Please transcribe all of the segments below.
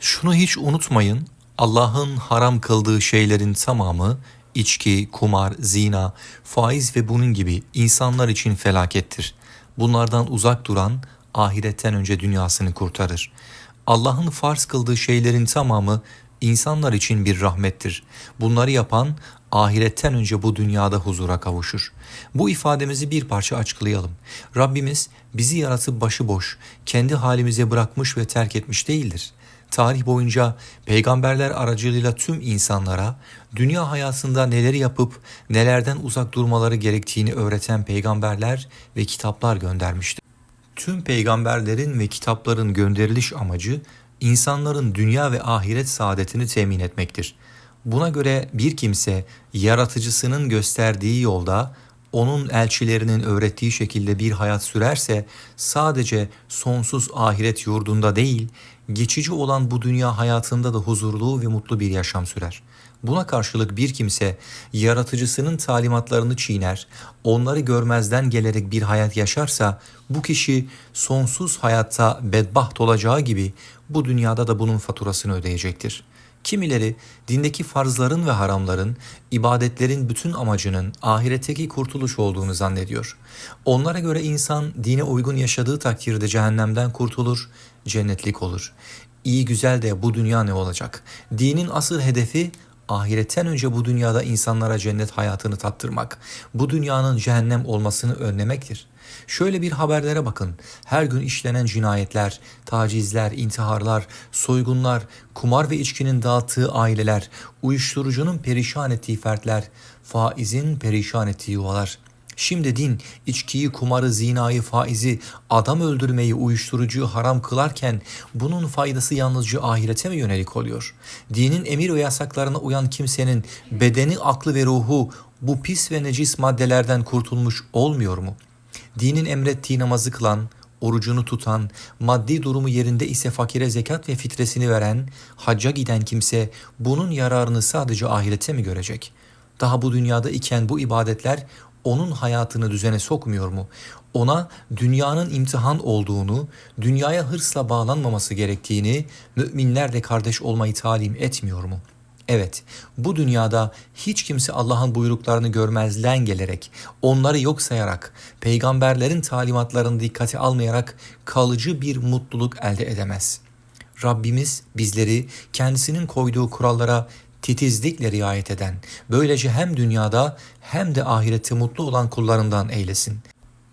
Şunu hiç unutmayın, Allah'ın haram kıldığı şeylerin tamamı içki, kumar, zina, faiz ve bunun gibi insanlar için felakettir. Bunlardan uzak duran ahiretten önce dünyasını kurtarır. Allah'ın farz kıldığı şeylerin tamamı insanlar için bir rahmettir. Bunları yapan ahiretten önce bu dünyada huzura kavuşur. Bu ifademizi bir parça açıklayalım. Rabbimiz bizi yaratıp başıboş, kendi halimize bırakmış ve terk etmiş değildir. Tarih boyunca peygamberler aracılığıyla tüm insanlara dünya hayatında neleri yapıp nelerden uzak durmaları gerektiğini öğreten peygamberler ve kitaplar göndermiştir. Tüm peygamberlerin ve kitapların gönderiliş amacı insanların dünya ve ahiret saadetini temin etmektir. Buna göre bir kimse yaratıcısının gösterdiği yolda onun elçilerinin öğrettiği şekilde bir hayat sürerse sadece sonsuz ahiret yurdunda değil, geçici olan bu dünya hayatında da huzurlu ve mutlu bir yaşam sürer. Buna karşılık bir kimse yaratıcısının talimatlarını çiğner, onları görmezden gelerek bir hayat yaşarsa bu kişi sonsuz hayatta bedbaht olacağı gibi bu dünyada da bunun faturasını ödeyecektir. Kimileri dindeki farzların ve haramların, ibadetlerin bütün amacının ahiretteki kurtuluş olduğunu zannediyor. Onlara göre insan dine uygun yaşadığı takdirde cehennemden kurtulur, cennetlik olur. İyi güzel de bu dünya ne olacak? Dinin asıl hedefi ahiretten önce bu dünyada insanlara cennet hayatını tattırmak, bu dünyanın cehennem olmasını önlemektir. Şöyle bir haberlere bakın. Her gün işlenen cinayetler, tacizler, intiharlar, soygunlar, kumar ve içkinin dağıttığı aileler, uyuşturucunun perişan ettiği fertler, faizin perişan ettiği yuvalar. Şimdi din içkiyi, kumarı, zinayı, faizi, adam öldürmeyi, uyuşturucuyu haram kılarken bunun faydası yalnızca ahirete mi yönelik oluyor? Dinin emir ve yasaklarına uyan kimsenin bedeni, aklı ve ruhu bu pis ve necis maddelerden kurtulmuş olmuyor mu? Dinin emrettiği namazı kılan, orucunu tutan, maddi durumu yerinde ise fakire zekat ve fitresini veren, hacca giden kimse bunun yararını sadece ahirete mi görecek? Daha bu dünyada iken bu ibadetler onun hayatını düzene sokmuyor mu? Ona dünyanın imtihan olduğunu, dünyaya hırsla bağlanmaması gerektiğini, müminlerle kardeş olmayı talim etmiyor mu?'' Evet, bu dünyada hiç kimse Allah'ın buyruklarını görmezden gelerek, onları yok sayarak, peygamberlerin talimatlarını dikkate almayarak kalıcı bir mutluluk elde edemez. Rabbimiz bizleri kendisinin koyduğu kurallara titizlikle riayet eden, böylece hem dünyada hem de ahirette mutlu olan kullarından eylesin.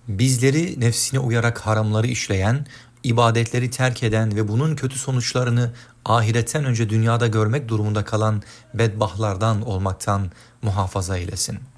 Bizleri nefsine uyarak haramları işleyen, ibadetleri terk eden ve bunun kötü sonuçlarını ahiretten önce dünyada görmek durumunda kalan bedbahlardan olmaktan muhafaza eylesin.''